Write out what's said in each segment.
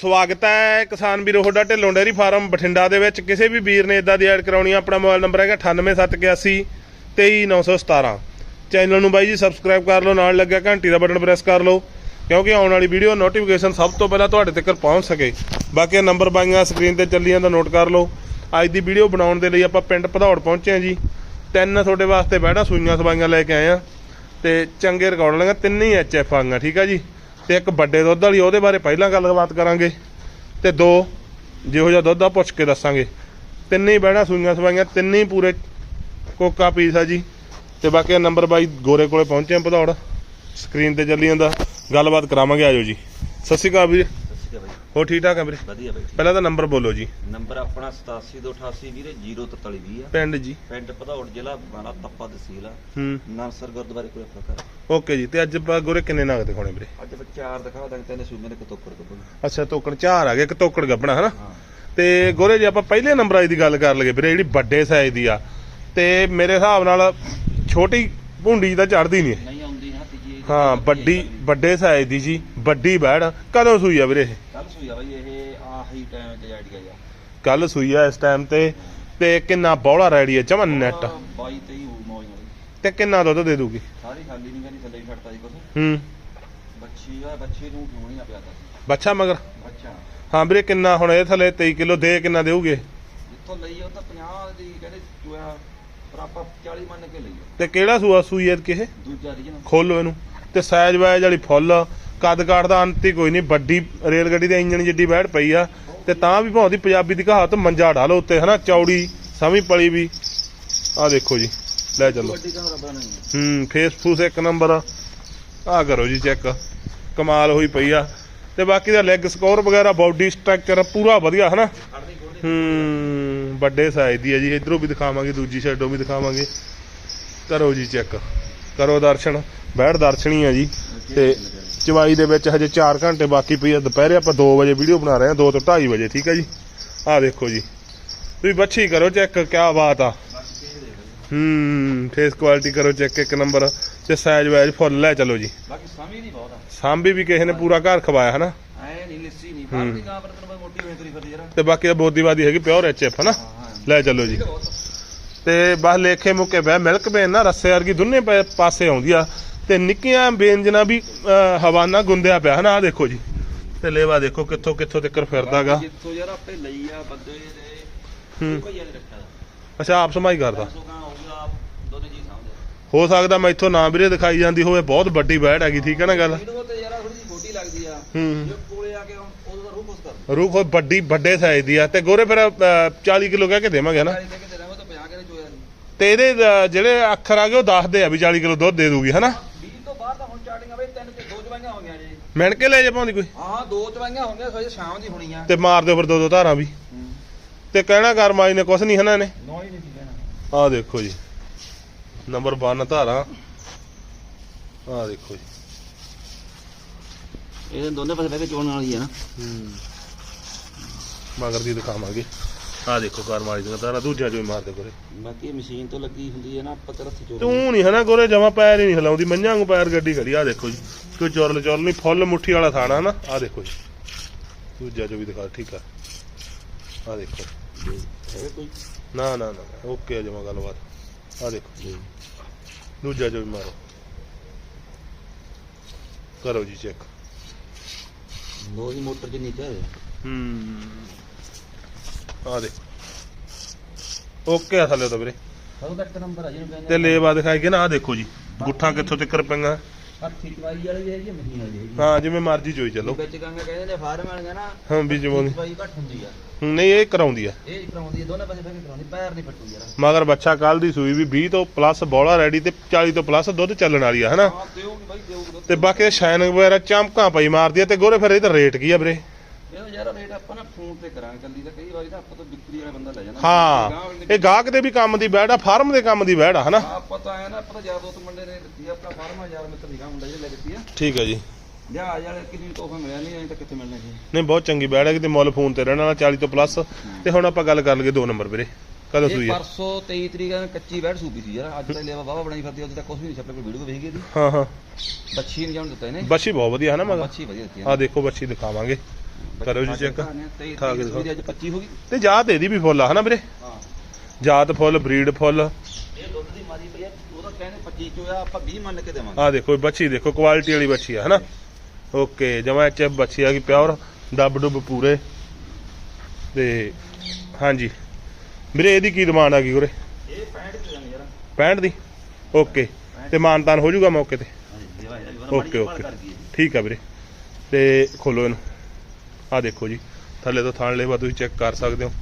ਸਵਾਗਤ ਹੈ ਕਿਸਾਨ ਵੀਰੋ, ਤੁਹਾਡਾ ਢਿੱਲੋਂ ਡੇਅਰੀ ਫਾਰਮ ਬਠਿੰਡਾ ਦੇ ਵਿੱਚ। ਕਿਸੇ ਵੀ ਵੀਰ ਨੇ ਇਦਾਂ ਦੀ ਐਡ ਕਰਾਉਣੀ ਆ, ਆਪਣਾ ਮੋਬਾਈਲ ਨੰਬਰ ਹੈਗਾ 98781 23917 ਚੈਨਲ ਨੂੰ ਬਾਈ ਜੀ ਸਬਸਕ੍ਰਾਈਬ ਕਰ ਲਓ, ਨਾਲ ਲੱਗਿਆ ਘੰਟੀ ਦਾ ਬਟਨ ਪ੍ਰੈਸ ਕਰ ਲਓ, ਕਿਉਂਕਿ ਆਉਣ ਵਾਲੀ ਵੀਡੀਓ ਨੋਟੀਫਿਕੇਸ਼ਨ ਸਭ ਤੋਂ ਪਹਿਲਾਂ ਤੁਹਾਡੇ ਤੱਕ ਪਹੁੰਚ ਸਕੇ। ਬਾਕੀ ਨੰਬਰ ਬਾਈਆਂ ਸਕਰੀਨ ਤੇ ਚੱਲੀ ਜਾਂਦਾ ਨੋਟ ਕਰ ਲਓ। ਅੱਜ ਦੀ ਵੀਡੀਓ ਬਣਾਉਣ ਦੇ ਲਈ ਆਪਾਂ ਪਿੰਡ ਭਦੌੜ ਪਹੁੰਚੇ ਹਾਂ ਜੀ। ਤਿੰਨ ਤੁਹਾਡੇ ਵਾਸਤੇ ਬਹਿਣਾ ਸੂਈਆਂ ਸਵਾਈਆਂ ਲੈ ਕੇ ਆਏ ਆ ਤੇ ਚੰਗੇ ਰਿਕਾਰਡ ਲਈਆਂ ਤਿੰਨ ਹੀ ਐਚਐਫ ਆਈਆਂ ਠੀਕ ਆ ਜੀ? ਤੇ ਇੱਕ ਵੱਡੇ ਦੁੱਧ ਵਾਲੀ, ਉਹਦੇ ਬਾਰੇ ਪਹਿਲਾਂ ਗੱਲਬਾਤ ਕਰਾਂਗੇ। ਤੇ ਦੋ, ਜਿਹੋ ਜਿਹਾ ਦੁੱਧ ਆ, ਪੁੱਛ ਕੇ ਦੱਸਾਂਗੇ। ਤਿੰਨੇ ਹੀ ਬਹਿਣਾ, ਸੂਈਆਂ ਸਵਾਈਆਂ, ਤਿੰਨੇ ਹੀ ਪੂਰੇ ਕੋਕਾ ਪੀਸ ਆ ਜੀ। ਤੇ ਬਾਕੀ ਨੰਬਰ ਬਾਈ ਗੋਰੇ ਕੋਲੇ ਪਹੁੰਚੇ ਆ ਭਦੌੜ। ਸਕਰੀਨ ਤੇ ਚੱਲੀ ਜਾਂਦਾ। ਗੱਲਬਾਤ ਕਰਾਵਾਂਗੇ, ਆਜੋ ਜੀ। ਸਤਿ ਸ਼੍ਰੀ ਅਕਾਲ ਵੀਰ। ਬਾਈ। ਹੋ ਠੀਕ ਠਾਕ ਆ ਵੀਰੇ? ਵਧੀਆ ਬਾਈ ਪਹਿਲਾਂ ਤਾਂ ਨੰਬਰ ਬੋਲੋ ਜੀ। ਨੰਬਰ ਆਪਣਾ 8788 ਵੀਰੇ 04320 ਆ। ਪਿੰਡ ਜੀ। ਪਿੰਡ ਭਦੌੜ ਜ਼ਿਲ੍ਹਾ ਬਾਣਾ ਤੱਪਾ ਤਹਿਸੀਲ ਆ। ਹੂੰ। ਨਾਨਸਰ ਗੁਰਦੁਆਰੇ ਕੋਲ ਆਪਣਾ ਘਰ ਓਕੇ ਜੀ ਤੇ ਅੱਜ ਆਪਾਂ ਗੋਰੇ ਕਿੰਨੇ ਨਾਗ ਦਿਖਾਉਣੇ ਵੀਰੇ? ਅੱਜ ਆਪਾਂ ਚਾਰ ਦਿਖਾ ਦਾਂਗੇ ਤਿੰਨ ਸੂਮੇ ਨੇ ਕਤੋਕੜ ਕੱਢੂ ਅੱਛਾ ਤੋਕੜ ਚਾਰ ਆ ਗਏ ਇੱਕ ਤੋਕੜ ਗੱਬਣਾ ਹਨਾ? ਤੇ ਗੋਰੇ ਜੇ ਆਪਾਂ ਪਹਿਲੇ ਨੰਬਰ ਆਈ ਦੀ ਗੱਲ ਕਰ ਲਈਏ ਵੀਰੇ ਜਿਹੜੀ ਵੱਡੇ ਸਾਈਜ਼ ਦੀ ਆ ਤੇ ਮੇਰੇ ਹਿਸਾਬ ਨਾਲ ਛੋਟੀ ਭੁੰਡੀ ਤਾਂ ਚੜਦੀ ਨਹੀਂ ਹਾਂ ਵੱਡੀ ਵੱਡੇ ਸਾਈਜ਼ ਦੀ ਜੀ ਵੱਡੀ ਬੈੜ। ਕਦੋਂ ਸੂਈ ਆ ਵੀਰੇ ਇਹ? ਕੱਲ ਸੂਈ ਆ ਬਾਈ ਇਹ ਆਹੀ ਟਾਈਮ ਤੇ ਆਈਡੀਆ ਜਾ ਕੱਲ ਸੂਈ ਆ ਇਸ ਟਾਈਮ ਤੇ ਤੇ ਕਿੰਨਾ ਬੌਲਾ ਰੈਡੀ ਹੈ ਚਮਨ ਨੈਟ 22 23 ਹੋ ਮੌਜ ਨਾਲ ਤੇ ਕਿੰਨਾ ਦੁੱਧ ਦੇ ਦੂਗੀ? ਸਾਰੀ ਖਾਲੀ ਨਹੀਂ ਕਹਿੰਦੀ ਥੱਲੇ ਹੀ ਜੀ ਕੁਛ। ਹੂੰ। ਬੱਚੀ ਆ ਬੱਚੀ ਨੂੰ ਕਿਉਂ ਨਹੀਂ ਆ ਪਿਆ ਤਾ ਬੱਚਾ ਮਗਰ? ਬੱਚਾ। ਹਾਂ ਵੀਰੇ ਕਿੰਨਾ ਹੁਣ ਇਹ ਥੱਲੇ 23 ਕਿਲੋ ਦੇ ਕਿੰਨਾ ਦੇਊਗੇ? ਜਿੱਥੋਂ ਲਈ ਉਹ ਤਾਂ 50 ਦੀ ਕਹਿੰਦੇ ਚੋਇਆ ਪਰ ਆਪਾਂ 40 ਮੰਨ ਕੇ ਲਈ ਤੇ ਕਿਹੜਾ ਸੂਆ ਸੂਈ ਐ ਕਿਹੇ ਦੂਜਾ ਰੀਜਨ ਖੋਲੋ ਇਹਨੂੰ। ਤੇ ਸਾਈਜ਼ ਵਾਈਜ਼ ਵਾਲੀ ਫੁੱਲ ਕੱਦ ਕਾਠ ਦਾ ਅੰਤ ਹੀ ਕੋਈ ਨਹੀਂ ਵੱਡੀ ਰੇਲ ਗੱਡੀ ਦੇ ਇੰਜਣ ਜਿੱਡੀ ਬੈਠ ਪਈ ਆ। ਤੇ ਤਾਂ ਵੀ ਭਾਉਂਦੀ ਪੰਜਾਬੀ ਦੀ ਕਹਾਵਤ ਮੰਜਾ ਢਾਲੋ ਉੱਤੇ ਹਨਾ? ਚੌੜੀ ਸਮੀ ਪਲੀ ਵੀ। ਆ ਦੇਖੋ ਜੀ ਲੈ ਚੱਲੋ। ਹੂੰ ਫੇਸ ਫੂਸ ਇੱਕ ਨੰਬਰ ਆ। ਕਰੋ ਜੀ ਚੈੱਕ। ਕਮਾਲ ਹੋਈ ਪਈ ਆ। ਤੇ ਬਾਕੀ ਦਾ ਲੈਗ ਸਕੋਰ ਵਗੈਰਾ ਬਾਡੀ ਸਟਰਕਚਰ ਪੂਰਾ ਵਧੀਆ ਹਨਾ? ਹੂੰ ਵੱਡੇ ਸਾਈਜ਼ ਦੀ ਹੈ ਜੀ। ਇਧਰੋਂ ਵੀ ਦਿਖਾਵਾਂਗੇ ਦੂਜੀ ਸਾਈਡੋਂ ਵੀ ਦਿਖਾਵਾਂਗੇ। ਕਰੋ ਜੀ ਚੈੱਕ। ਕਰੋ ਦਰਸ਼ਨ। ਬੈਠ ਦਰਸ਼ਨੀ ਆ ਜੀ। ਤੇ ਚਵਾਈ ਦੇ ਵਿੱਚ ਹਜੇ 4 ਘੰਟੇ ਬਾਕੀ ਪਈ ਆ। ਦੁਪਹਿਰੇ ਆਪਾਂ 2 ਵਜੇ ਵੀਡੀਓ ਬਣਾ ਰਹੇ ਹਾਂ 2 ਤੋਂ 2:30 ਵਜੇ ਠੀਕ ਹੈ ਜੀ? ਆਹ ਦੇਖੋ ਜੀ। ਤੁਸੀਂ ਬੱਚੀ ਕਰੋ ਚੈੱਕ ਕਿਆ ਬਾਤ ਆ। ਹੂੰ ਫੇਸ ਕੁਆਲਿਟੀ ਕਰੋ ਚੈੱਕ ਇੱਕ ਨੰਬਰ। ਤੇ ਸਾਈਜ਼ ਵਾਈਜ਼ ਫੁੱਲ ਲੈ ਚਲੋ ਜੀ। ਬਾਕੀ ਸਮਝ ਨਹੀਂ ਬਹੁਤ ਆ। ਸਾਂਭੀ ਵੀ ਕਿਸੇ ਨੇ ਪੂਰਾ ਘਰ ਖਵਾਇਆ ਹਨਾ? ਐ ਨਹੀਂ ਲਿੱਸੀ ਨਹੀਂ। ਬਾਹਰ ਦੀ ਗਾਂ ਪਰ ਤੈਨੂੰ ਮੋਟੀ ਹੋਈ ਤੁਰੀ ਫਿਰਦੀ ਜਰਾ ਤੇ ਬਾਕੀ ਦਾ ਬੋਦੀਵਾਦੀ ਹੈਗੀ ਪਿਓਰ ਐਚਐਫ ਹਨਾ? ਹਾਂ ਹਾਂ। ਲੈ ਚਲੋ ਜੀ। ਤੇ ਬਸ ਲੇਖੇ ਮੁੱਕੇ ਬਹਿ ਮਿਲਕ ਬੇਨ ਨਾ ਰੱਸੇ ਵਰਗੀ ਦੋਨੇ ਪਾ- ਪਾਸੇ ਆਉਂਦੀ ਆ। ਤੇ ਨਿੱਕੀਆਂ ਬੇਨਜਨਾ ਵੀ ਹਵਾਨਾ ਗੁੰਦਿਆ ਪਿਆ। ਹਨਾ ਆ ਦੇਖੋ ਜੀ। ਤੇ ਲੇਵਾ ਦੇਖੋ ਕਿੱਥੋਂ ਕਿੱਥੋਂ ਤੱਕ ਫਿਰਦਾਗਾ। ਜਿੱਥੋਂ ਯਾਰ ਆਪੇ ਲਈ ਆ ਬੰਦੇ ਦੇ ਹੂੰ। ਕੋਈ ਯਾਰ ਰੱਖਿਆ ਅੱਛਾ ਆਪ ਸਮਾਈ ਕਰਦਾ। ਹੋ ਸਕਦਾ ਮੈਥੋਂ ਨਾ ਵੀਰੇ ਦਿਖਾਈ ਜਾਂਦੀ ਹੋਵੇ ਬਹੁਤ ਵੱਡੀ ਬੈੜ ਹੈਗੀ ਠੀਕ ਹੈ ਨਾ ਗੱਲ? ਵੀਡੀਓ ਤੇ ਯਾਰ ਥੋੜੀ ਜਿਹੀ ਛੋਟੀ ਲੱਗਦੀ ਆ। ਹੂੰ। ਜੇ ਕੋਲੇ ਆ ਕੇ ਉਦੋਂ ਦਾ ਰੂਹ ਖੁਸ਼ ਕਰ। ਰੂਖ ਉਹ ਵੱਡੀ ਵੱਡੇ ਸਾਈਜ਼ ਦੀ ਆ। ਤੇ ਗੋਰੇ ਫਿਰ ਅਹ, 40 ਕਿਲੋ ਕਹਿ ਕੇ ਦੇਵਾਂਗੇ ਦਾਂਗੇ ਤਾਂ 50 ਕੇ ਚੋਇਆ ਨਹੀਂ ਤੇ ਇਹਦੇ ਜਿਹੜੇ ਅੱਖਰ ਆ ਗਏ ਉਹ ਦੱਸਦੇ ਆ ਵੀ 40 ਕਿਲੋ ਦੁੱਧ ਦੇ ਦੂਗੀ ਹਨਾ 20 ਤੋਂ ਬਾਅਦ ਤਾਂ ਹੁਣ ਸਟਾਰਟਿੰਗ ਆ ਬਈ ਤਿੰਨ ਤੇ ਦੋ ਚਵਾਈਆਂ ਹੋ ਗਈਆਂ ਜੀ ਮਿਣ ਕੇ ਲੈ ਜਾ ਪਾਉਂਦੀ ਕੋਈ? ਹਾਂ ਦੋ ਚਵਾਈਆਂ ਹੋ ਗਈਆਂ ਸੋਏ ਸ਼ਾਮ ਦੀ ਹੋਣੀ ਆ ਤੇ ਮਾਰ ਦਿਓ ਫਿਰ ਦੋ ਦੋ ਧਾਰਾਂ ਵੀ। ਤੇ ਕਹਿਣਾ ਕਰ ਮਾਈ ਨੇ ਕੁਛ ਨਹੀਂ ਹਨਾ ਨੇ ਨੋ ਹੀ ਨਹੀਂ ਸੀ ਕਹਿਣਾ। ਆਹ ਦੇਖੋ ਜੀ। ਨੰਬਰ 1 ਧਾਰਾਂ। ਆਹ ਦੇਖੋ ਜੀ। ਇਹ ਦੋਨੇ ਪਾਸੇ ਬਹਿ ਕੇ ਚੋਣ ਵਾਲੀ ਆ ਨਾ। ਮਗਰ ਦੀ ਦਿਖਾਵਾਂਗੇ। ਆਹ ਦੇਖੋ ਕਾਰ ਮਾਰੀ ਦੀਆਂ ਧਾਰਾਂ ਦੂਜਾ ਜੋ ਮਾਰਦੇ ਕੋਰੇ ਬਾਕੀ ਇਹ ਮਸ਼ੀਨ ਤੋਂ ਲੱਗੀ ਹੁੰਦੀ ਹੈ ਨਾ ਤਾਂ ਹੱਥ ਚੋਣ ਤੂੰ ਨਹੀਂ ਹਨਾ ਕੋਰੇ ਜਮਾ ਪੈਰ ਹੀ ਨਹੀਂ ਹਿਲਾਉਂਦੀ ਮੰਝਾਂ ਨੂੰ ਪੈਰ ਗੱਡੀ ਖੜੀ ਆਹ ਦੇਖੋ ਜੀ। ਕੋਈ ਚੁਰਲ ਚੁਰਲ ਨਹੀਂ ਫੁੱਲ ਮੁੱਠੀ ਵਾਲਾ ਥਾਣਾ ਹਨਾ ਆਹ ਦੇਖੋ ਜੀ। ਦੂਜਾ ਜੋ ਵੀ ਦਿਖਾ ਠੀਕ ਆ। ਆਹ ਦੇਖੋ। ਕੋਈ? ਨਾ ਨਾ ਨਾ ਓਕੇ ਆ ਜਮਾ ਗੱਲਬਾਤ। ਆਹ ਦੇਖੋ। ਦੂਜਾ ਜੋ ਵੀ ਮਾਰੋ। ਕਰੋ ਜੀ ਚੈੱਕ। ਦੀ ਮੋਟਰ ਚ ਨੀਚੇ ਹੂੰ। ਆ ਦੇ। ਓਕੇ ਆ ਥੱਲੇ ਤਾਂ ਵੀਰੇ। ਸਭ ਇੱਕ ਨੰਬਰ ਆ ਜਿਹਨੂੰ ਤੇ ਲੇਵਾ ਦਿਖਾਈ ਗਿਆ ਨਾ ਆ ਦੇਖੋ ਜੀ, ਗੁੱਠਾਂ ਕਿੱਥੋਂ ਤੱਕ ਪਈਆਂ ਹੱਥੀ ਚਵਾਈ ਵਾਲੀ ਵੀ ਹੈਗੀ ਮਸ਼ੀਨ ਵਾਲੀ ਹੈਗੀ ਹਾਂ, ਜਿਵੇਂ ਮਰਜ਼ੀ ਚੋਈ ਚੱਲੋ। ਵਿੱਚ ਗਾਂਗਾ ਕਹਿੰਦੇ ਨੇ ਫਾਰਮ ਵਾਲੀਆਂ ਨਾ ਹਾਂ, ਵੀ ਜਿਵੇਂ ਚਵਾਈ ਘੱਟ ਹੁੰਦੀ ਆ ਨਹੀਂ, ਇਹ ਕਰਾਉਂਦੀ ਆ। ਇਹ ਕਰਾਉਂਦੀ ਆ ਦੋਨੇ ਪਾਸੇ ਬਹਿ ਕੇ ਕਰਾਉਂਦੀ ਪੈਰ ਨਹੀਂ ਪੱਟੂ ਯਾਰ ਮਗਰ ਬੱਚਾ ਕੱਲ ਦੀ ਸੂਈ ਵੀ 20 ਤੋਂ ਪਲੱਸ ਬੋਲਾ ਰੈਡੀ ਤੇ 40 ਤੋਂ ਪਲੱਸ ਦੁੱਧ ਚੱਲਣ ਵਾਲੀ ਆ, ਹਨਾ? ਤੇ ਬਾਕੀ ਸਾਇਨ ਵਗੈਰਾ ਚਮਕਾਂ ਪਈ ਮਾਰਦੀ ਆ ਤੇ ਗੋਰੇ ਫਿਰ ਇਹਦਾ ਰੇਟ ਕੀ ਆ ਵੀਰੇ? ਆਪਾਂ ਨਾ ਫੋਨ ਤੇ ਕਰਾਂਗੇ ਕੱਲੀ ਤਾਂ ਕਈ ਵਾਰੀ ਨਾ ਆਪਾਂ ਤਾਂ ਵਿਕਰੀ ਵਾਲਾ ਬੰਦਾ ਲੈ ਜਾਣਾ ਹਾਂ ਇਹ ਗਾਹਕ ਦੇ ਵੀ ਕੰਮ ਦੀ ਬੈੜ ਆ ਫਾਰਮ ਦੇ ਕੰਮ ਦੀ ਬੈੜ ਆ ਹਨਾ? ਆਪਾਂ ਤਾਂ ਆਇਆ ਨਾ ਆਪਾਂ ਤਾਂ ਯਾਰ ਦੋਸਤ ਮੁੰਡੇ ਨੇ ਦਿੱਤੀ ਆ, ਆਪਣਾ ਫਾਰਮ ਆ ਯਾਰ ਮਿੱਤਰ ਦੀ ਮੁੰਡਾ ਜਿਹੜਾ ਲੈ ਦਿੱਤੀ ਆ। ਠੀਕ ਹੈ ਜੀ। ਜਹਾਜ਼ ਵਾਲੇ ਕਿੰਨੀ ਤੋਹਫਾ ਮਿਲਿਆ ਨਹੀਂ ਅਜੇ ਤਾਂ ਕਿੱਥੇ ਮਿਲਣਾ ਜੀ। ਨਹੀਂ ਬਹੁਤ ਚੰਗੀ ਬੈੜ ਹੈ ਕਿਤੇ ਮੁੱਲ ਫੋਨ ਤੇ ਰਹਿਣ ਵਾਲਾ 40 ਤੋਂ ਪਲੱਸ। ਤੇ ਹੁਣ ਆਪਾਂ ਗੱਲ ਕਰ ਲਈਏ ਦੋ ਨੰਬਰ ਵੀਰੇ ਕਦੋਂ ਸੂਈ ਪਰਸੋਂ 23 ਤਰੀਕ ਨੂੰ ਕੱਚੀ ਬੈਠ ਸੂਪੀ ਸੀ ਯਾਰ ਅੱਜ ਤਾਂ ਲੇਵਾ ਵਾਵਾ ਬਣਾਈ ਫਿਰਦੀ ਉਹਦੇ ਤਾਂ ਕੁਝ ਵੀ ਨਹੀਂ ਛੱਪੇ ਕੋਈ ਵੀਡੀਓ ਵੇਖੀ ਇਹਦੀ ਹਾਂ ਹਾਂ। ਬੱਚੀ ਨਹੀਂ ਜਾਣ ਦਿੱਤਾ ਇਹਨੇ। ਬੱਚੀ ਬਹੁਤ ਵਧੀਆ ਹੈ ਨਾ ਮਗਾ ਬੱਚੀ ਵਧੀਆ ਦਿੱਤੀ ਆ। ਦੇਖੋ ਬੱਚੀ ਦਿਖਾਵਾਂਗੇ। ਕਰੋ ਜੀ। ਤੇ ਠਾ ਕੇ ਦਿਖਾਓ। ਅੱਜ 25 ਹੋ ਗਈ। ਤੇ ਜਾਤ ਇਹਦੀ ਵੀ ਫੁੱਲ ਆ ਹਨਾ ਵੀਰੇ? ਹਾਂ। ਜਾਤ ਫੁੱਲ ਬਰੀਡ ਫੁੱਲ। ਇਹ ਦੁੱਧ ਦੀ ਮਾਰੀ ਪਈ ਆ ਉਹਦਾ ਕਹਿੰਦੇ 25 ਚੋਇਆ ਆਪਾਂ 20 ਮੰਨ ਕੇ ਦੇਵਾਂਗੇ। ਆ ਦੇਖੋ ਬੱਚੀ ਦੇਖੋ ਕੁਆਲਿਟੀ ਵਾਲੀ ਬੱਚੀ ਆ ਹਨਾ? ਓਕੇ ਜਮਾ ਐਚ ਬੱਚੀ ਆ ਗਈ ਪਿਓਰ ਡੱਬ ਡੁੱਬ ਪੂਰੇ। ਤੇ ਹਾਂਜੀ। ਵੀਰੇ ਇਹਦੀ ਕੀ ਡਿਮਾਂਡ ਆ ਗਈ ਉਰੇ? ਇਹ 65 ਦੇ ਦਾਂਗੇ ਯਾਰ। 65 ਦੀ? ਓਕੇ। ਤੇ ਮਾਨਤਾਨ ਹੋ ਜਾਊਗਾ ਮੌਕੇ ਤੇ? ਓਕੇ। ਓਕੇ। ਠੀਕ ਆ ਵੀਰੇ। ਤੇ ਖੋਲੋ ਇਹਨੂੰ। ਆ ਦੇਖੋ ਜੀ। ਥੱਲੇ ਤੋਂ ਥਾਣ ਲੇਵਾ ਤੁਸੀਂ ਚੈੱਕ ਕਰ ਸਕਦੇ ਹੋ।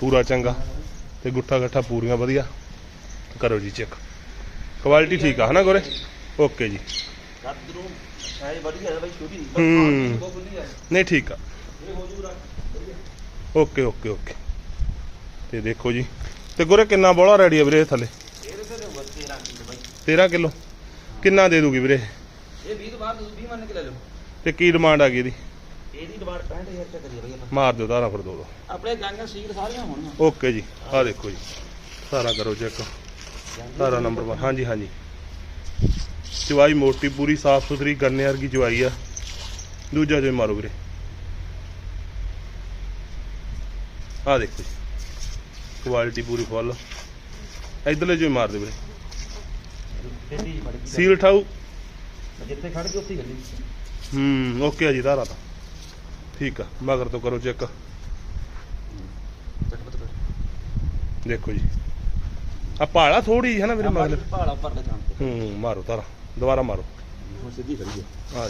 ਪੂਰਾ ਚੰਗਾ। ਤੇ ਗੁੱਠਾ ਗੱਠਾ ਪੂਰੀਆਂ ਵਧੀਆ। ਕਰੋ ਜੀ ਚੈੱਕ ਕੁਆਲਿਟੀ ਠੀਕ ਆ ਹਨਾ ਗੋਰੇ? ਓਕੇ ਜੀ। ਹੈ। ਨਹੀਂ ਠੀਕ ਆ। ਓਕੇ ਓਕੇ ਓਕੇ ਤੇ ਦੇਖੋ ਜੀ। ਤੇ ਗੋਰੇ ਕਿੰਨਾ ਬੋਲਾ ਰੈਡੀ ਆ ਵੀਰੇ ਥੱਲੇ? ਇਹਦੇ ਤੇ ਬੱਚੇ ਰੱਖ ਦੇ ਬਾਈ 13 ਕਿਲੋ। ਕਿੰਨਾ ਦੇ ਦੂਗੀ ਵੀਰੇ? ਇਹ 20 ਤੋਂ ਬਾਅਦ 20 ਮੰਨ ਕੇ ਲੈ ਲਓ। ਤੇ ਕੀ ਡਿਮਾਂਡ ਆ ਗਈ ਇਹਦੀ? ਇਹਦੀ ਡਿਮਾਂਡ 65000 ਰੁਪਏ ਕਰੀਏ ਬਾਈ ਆਪਾਂ। ਮਾਰ ਦਿਓ ਧਾਰਾ ਫਿਰ ਦੋ ਦੋ। ਆਪਣੇ ਗਾਂਗਾਂ ਸੀਲ ਸਾਰੀਆਂ ਹੋਣਗੀਆਂ। ਓਕੇ ਜੀ ਆ ਦੇਖੋ ਜੀ ਸਾਰਾ ਕਰੋ ਚੈੱਕ। ਧਾਰਾ ਨੰਬਰ 1 ਹਾਂਜੀ ਹਾਂਜੀ। ਚਵਾਈ ਮੋਟੀ ਪੂਰੀ ਸਾਫ਼ ਸੁਥਰੀ ਗੰਨੇ ਵਰਗੀ ਚਵਾਈ ਆ। ਦੂਜਾ ਜੋ ਮਾਰੋ ਵੀਰੇ। ਆ ਦੇਖੋ ਜੀ ਕੁਆਲਿਟੀ ਪੂਰੀ ਫੁੱਲ ਇਧਰਲੇ ਜੋ ਮਾਰ ਦੇ ਵੀਰੇ। ਸੀਲ ਠਾਊ। ਜਿੱਥੇ ਖੜ ਗਈ ਉੱਥੇ ਹੀ ਗੱਡੀ ਹੂੰ ਓਕੇ ਆ ਜੀ ਧਾਰਾ ਤਾਂ। ਠੀਕ ਆ ਮਗਰ ਤੋਂ ਕਰੋ ਚੈੱਕ। ਦੇਖੋ ਜੀ। ਆ ਪਾਲਾ ਥੋੜੀ ਹੈ ਨਾ ਵੀਰੇ ਮਗਰ ਭਾਲਾ ਉੱਪਰ ਲੈ ਜਾਣ ਤੇ। ਹੂੰ ਮਾਰੋ ਧਾਰਾ ਦੁਬਾਰਾ ਮਾਰੋ। ਹੁਣ ਸਿੱਧੀ ਖੜੀ ਹੈ ਆ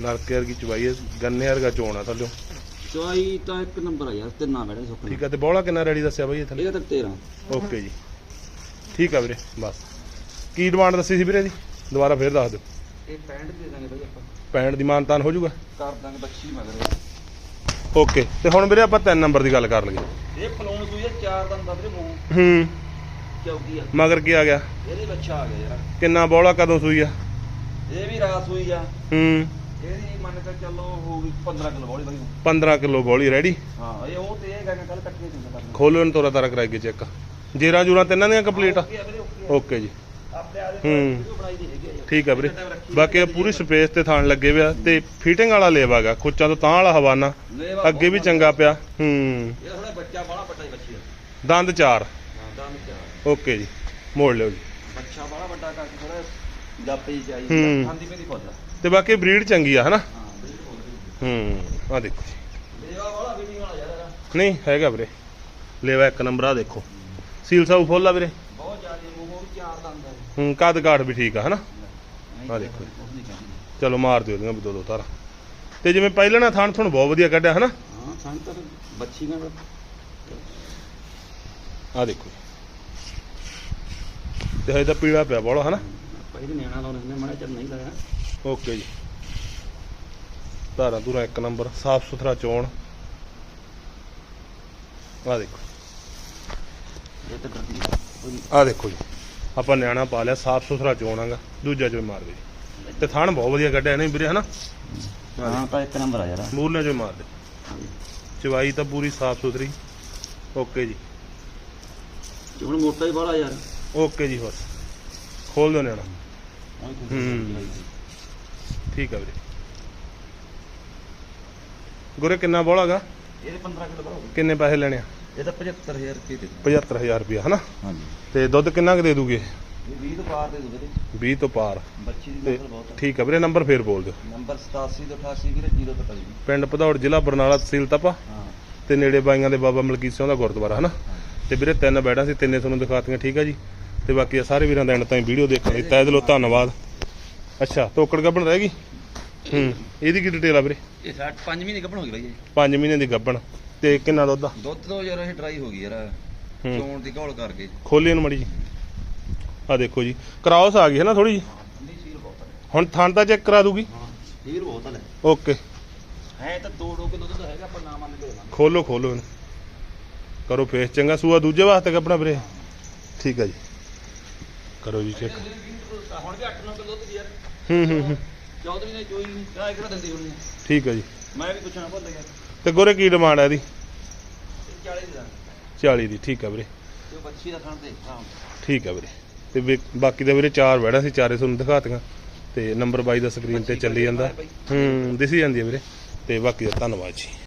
ਨਲਕੇ ਵਰਗੀ ਚਵਾਈ ਹੈ ਗੰਨੇ ਵਰਗਾ ਚੋਣਾ ਥੱਲੇ ਚੋਈ ਤਾਂ ਇੱਕ ਨੰਬਰ ਆ ਯਾਰ ਤਿੰਨਾਂ ਬੈਠੇ ਸੁੱਕ ਠੀਕ ਆ ਤੇ ਬੋਲਾ ਕਿੰਨਾ ਰੈਡੀ ਦੱਸਿਆ ਬਾਈ ਇਹ ਥੱਲੇ ਇਹਦਾ ਤਾਂ 13 ਓਕੇ ਜੀ। ਠੀਕ ਆ ਵੀਰੇ ਬਸ। ਕੀ ਡਿਮਾਂਡ ਦੱਸੀ ਸੀ ਵੀਰੇ ਦੀ ਦੁਬਾਰਾ ਫੇਰ ਦੱਸ ਦਿਓ। ਇਹ 65 ਦੇ ਦਾਂਗੇ ਬਾਈ ਆਪਾਂ। 65 ਦੀ ਮਾਨਤਾਨ ਹੋ ਜਾਊਗਾ? ਕਰ ਦਾਂਗੇ ਬੱਚੀ ਮਗਰ ਓਕੇ ਤੇ ਹੁਣ ਵੀਰੇ ਆਪਾਂ ਤਿੰਨ ਨੰਬਰ ਦੀ ਗੱਲ ਕਰ ਲਈਏ। ਇਹ ਫਲੋਨ ਸੂਈ ਹੈ ਚਾਰ ਦੰਦ ਦਾ ਵੀਰੇ ਮੂੰਹ। ਹੂੰ। ਚੌਕੀ ਆ। ਮਗਰ ਕੀ ਆ ਗਿਆ? ਇਹਦੇ ਬੱਚਾ ਆ ਗਿਆ ਯਾਰ। ਕਿੰਨਾ ਬੋਲਾ ਕਦੋਂ ਸੂਈ ਆ? ਇਹ ਵੀ ਰਾਤ ਸੂਈ ਆ। ਹੂੰ। ਇਹਦੀ ਮੰਨ ਕੇ ਚੱਲੋ ਹੋ ਗਈ 15 ਕਿਲੋ ਬੋਲੀ ਬਾਈ। 15 ਕਿਲੋ ਬੋਲੀ ਰੈਡੀ ਹਾਂ ਇਹ ਉਹ ਤੇ ਇਹ ਗਾਂ ਕੱਲ ਕੱਟਣੀ ਤੇ ਕਰਨਾ ਖੋਲੋ ਇਹਨੂੰ ਤੋਰਾ ਤਾਰਾ ਕਰਾਈਏ ਚੈੱਕ। ਜੇਰਾ ਜੂਰਾ ਤਿੰਨਾਂ ਦੀਆਂ ਕੰਪਲੀਟ ਆ? ਓਕੇ ਆ ਵੀਰੇ ਓਕੇ ਆ। ਓਕੇ ਜੀ। ਹੂੰ। ਠੀਕ ਆ ਵੀਰੇ। ਬਾਕੀ ਇਹ ਪੂਰੀ। ਸਪੇਸ ਤੇ ਥਾਣ ਲੱਗੇ ਹੋਇਆ ਤੇ ਫਿਟਿੰਗ ਵਾਲਾ ਲੇਵਾਗਾ ਖੁੱਚਾਂ ਤੋਂ ਤਾਂ ਵਾਲਾ ਹਵਾਨਾ ਅੱਗੇ ਵੀ ਚੰਗਾ ਪਿਆ। ਹੂੰ। ਇਹ ਥੋੜਾ ਬੱਚਾ ਬਾਹਲਾ ਵੱਡਾ ਹੀ ਬੱਚੀ ਦਾ ਦੰਦ ਚਾਰ। ਹਾਂ ਦੰਦ ਚਾਰ। ਓਕੇ ਜੀ। ਮੋੜ ਲਿਓ ਜੀ। ਬੱਚਾ ਬਾਹਲਾ ਵੱਡਾ ਕਰਕੇ ਥੋੜਾ ਜਾਪੇ ਹੂੰ। ਖਾਂਦੀ ਪੀਂਦੀ ਫੁੱਲ ਤੇ ਬਾਕੀ ਬਰੀਡ ਚੰਗੀ ਆ ਹਨਾ? ਹਾਂ ਆ। ਦੇਖੋ ਜੀ। ਲੇਵਾ ਵਾਲਾ ਵੀ ਨਹੀਂ ਵਾਲਾ ਯਾਰ। ਨਹੀਂ ਹੈਗਾ ਵੀਰੇ। ਲੇਵਾ ਇੱਕ ਨੰਬਰ ਆ ਦੇਖੋ। ਸੀਲ ਸਾਊ ਫੁੱਲ ਆ ਵੀਰੇ ਬਹੁਤ ਜ਼ਿਆਦਾ ਮੂੰਹ ਵੀ ਚਾਰ ਦੰਦ ਹੈ ਹੂੰ ਕੱਦ ਕਾਠ ਵੀ ਠੀਕ ਆ ਹਨਾ? ਆਹ ਦੇਖੋ। ਕੁਛ ਨਹੀਂ ਕਹਿੰਦੀ। ਚਲੋ ਮਾਰ ਦਿਓ ਇਹਦੀਆਂ ਵੀ ਦੋ ਦੋ ਤਾਰਾ। ਤੇ ਜਿਵੇਂ ਪਹਿਲਾਂ ਨਾ ਥਾਣ ਤੁਹਾਨੂੰ ਬਹੁਤ ਵਧੀਆ ਕੱਢਿਆ ਹਨਾ? ਹਾਂ ਸਾਨੂੰ ਤਾਂ ਬੱਚੀ ਨਾਲ ਆ ਦੇਖੋ ਤੇ ਹਜੇ ਤਾਂ ਪੀਲਾ ਪਿਆ ਬੋਲਾ ਹਨਾ? ਪਹਿਲੇ ਨਿਆਣਾ ਲਾਉਣੇ ਨੇ ਮੜਾ ਚੱਲ ਨਹੀਂ ਲਾਇਆ। ਓਕੇ ਜੀ। ਧਾਰਾਂ ਧੂਰਾਂ ਇੱਕ ਨੰਬਰ ਸਾਫ਼ ਸੁਥਰਾ ਚੋਣ। ਆ ਦੇਖੋ। ਇਹ ਤਾਂ ਕਰਦੀ ਆ। ਦੇਖੋ ਜੀ। ਆਪਾਂ ਨਿਆਣਾ ਪਾ ਲਿਆ ਸਾਫ਼ ਸੁਥਰਾ ਚੋਣਾਗਾ ਦੂਜਾ ਜੋ ਮਾਰ ਦੇ। ਤੇ ਥਾਣ ਬਹੁਤ ਵਧੀਆ ਕੱਢਿਆ ਨਹੀਂ ਵੀਰੇ ਹਨਾ? ਹਾਂ ਤਾਂ ਇੱਕ ਨੰਬਰ ਆ ਯਾਰ। ਮੂਰਨੇ ਜੋ ਮਾਰ ਦੇ। ਚਵਾਈ ਤਾਂ ਪੂਰੀ ਸਾਫ਼ ਸੁਥਰੀ। ਓਕੇ ਜੀ। ਹੁਣ ਮੋਟਾ ਹੀ ਬਾਹਲਾ ਯਾਰ। ਓਕੇ ਜੀ ਬਸ ਖੋਲ ਦੋ ਨਿਆਣਾ। ਠੀਕ ਆ ਵੀਰੇ। ਗੁਰੇ ਕਿੰਨਾ ਬੋਲਾਗਾ? ਇਹਦੇ 15 ਕਿਲੋ ਕਿੰਨੇ ਪੈਸੇ ਲੈਣੇ ਆ? ਇਹ ਤਾਂ 75000 ਰੁਪਏ ਦੇ 75000 ਰੁਪਇਆ ਹਨਾ? ਹਾਂਜੀ। ਤੇ ਦੁੱਧ ਕਿੰਨਾ ਕੁ ਦੇ ਦੂਗੇ? ਇਹ 20 ਤੋਂ ਪਾਰ ਦੇ ਦੋ ਵੀਰੇ 20 ਤੋਂ ਪਾਰ। ਬੱਚੀ ਦੀ ਨਸਲ ਬਹੁਤ ਹੈ ਠੀਕ ਆ ਵੀਰੇ ਨੰਬਰ ਫੇਰ ਬੋਲ ਦਿਓ। ਨੰਬਰ 87 ਤੋਂ 88 ਵੀਰੇ 0 ਤੋਂ 25 ਪਿੰਡ ਭਦੌੜ ਜ਼ਿਲ੍ਹਾ ਬਰਨਾਲਾ ਤਹਿਸੀਲ ਤਪਾ। ਹਾਂ। ਤੇ ਨੇੜੇ ਬਾਈਆਂ ਦੇ ਬਾਬਾ ਮਲਕੀਤ ਸਿੰਘ ਦਾ ਗੁਰਦੁਆਰਾ ਹਨਾ? ਤੇ ਵੀਰੇ ਤਿੰਨ ਬੈਡਾਂ ਸੀ ਤਿੰਨੇ ਤੁਹਾਨੂੰ ਦਿਖਾਤੀਆਂ ਠੀਕ ਆ ਜੀ? ਤੇ ਬਾਕੀ ਆ ਸਾਰੇ ਵੀਰਾਂ ਦਾ ਐਂਡ ਤਾਈਂ ਵੀਡੀਓ ਦੇਖਣ ਲਈ। ਤਹਿ ਦਿਲੋਂ ਧੰਨਵਾਦ। ਅੱਛਾ ਤੋਕੜ ਗੱਬਣ ਰਹਿ ਗਈ? ਹੂੰ ਇਹਦੀ ਕੀ ਡਿਟੇਲ ਆ ਵੀਰੇ? ਇਹ 60 5 ਮਹੀਨੇ ਕੱਪਣ ਹੋ ਗਈ ਬਾਈ ਜੀ 5 ਮਹੀਨੇ ਦੀ ਗੱਬਣ ਤੇ ਕਿੰਨਾ ਦੁੱਧ ਆ? ਦੁੱਧ ਤੋਂ ਯਾਰ ਇਹ ਡਰਾਈ ਹੋ ਗਈ ਯਾਰ। ਹੂੰ। ਚੋਣ ਦੀ ਘੋਲ ਕਰਕੇ। ਖੋਲੀ ਇਹਨੂੰ ਮੜੀ ਜੀ ਆ ਦੇਖੋ ਜੀ ਕ੍ਰਾਸ ਆ ਗਈ ਹੈ ਨਾ ਥੋੜੀ ਜੀ ਨਹੀਂ ਸੀਲ ਬਹੁਤ ਹੈ ਹੁਣ ਥਣ ਤਾਂ ਚੈੱਕ ਕਰਾ ਦੂਗੀ? ਸੀਲ ਬਹੁਤ ਹੈ ਓਕੇ। ਹੈ ਤਾਂ ਦੋ ਡੋਕੇ ਦੁੱਧ ਤਾਂ ਹੈਗਾ ਪਰ ਨਾ ਮੰਨ ਕੇ ਦੇਵਾਂਗੇ। ਖੋਲੋ ਖੋਲੋ ਇਹਨੂੰ। ਕਰੋ ਫੇਸ ਚੰਗਾ ਸੂਆ ਦੂਜੇ ਵਾਸਤੇ ਕੱਪੜਾ ਵੀਰੇ? ਠੀਕ ਆ ਜੀ। ਕਰੋ ਜੀ ਚੈੱਕ ਹੁਣ ਵੀ 8-9 ਕਿਲੋ ਦੁੱਧ ਦੀ ਯਾਰ। ਹੂੰ ਹੂੰ ਹੂੰ। ਚੌਧਰੀ ਨੇ ਚੋਈ ਨਹੀਂ ਕਿਹਾ ਕਿਹੜਾ ਦਿੰਦੀ। ਠੀਕ ਆ ਜੀ। ਮੈਂ ਵੀ ਪੁੱਛਣਾ ਭੁੱਲ ਗਿਆ। ਤੇ ਗੋਰੇ ਕੀ ਡਿਮਾਂਡ ਆ ਇਹਦੀ? ਇਹ 40 ਦਾ 40 ਦੀ ਠੀਕ ਆ ਵੀਰੇ। ਤੇ ਬੱਚੀ ਦਾ ਖਾਣ ਦੇ ਹਾਂ ਠੀਕ ਆ ਵੀਰੇ। ਤੇ ਵੀ- ਬਾਕੀ ਦੇ ਵੀਰੇ ਚਾਰ ਬੈੜਾ ਸੀ ਚਾਰੇ ਤੁਹਾਨੂੰ ਦਿਖਾਤੀਆਂ। ਤੇ ਨੰਬਰ ਬਾਈ ਦਾ ਸਕਰੀਨ ਤੇ ਚੱਲੀ ਜਾਂਦਾ। ਹੂੰ ਦਿਸੀ ਜਾਂਦੀ ਹੈ ਵੀਰੇ। ਤੇ ਬਾਕੀ ਦਾ ਧੰਨਵਾਦ ਜੀ।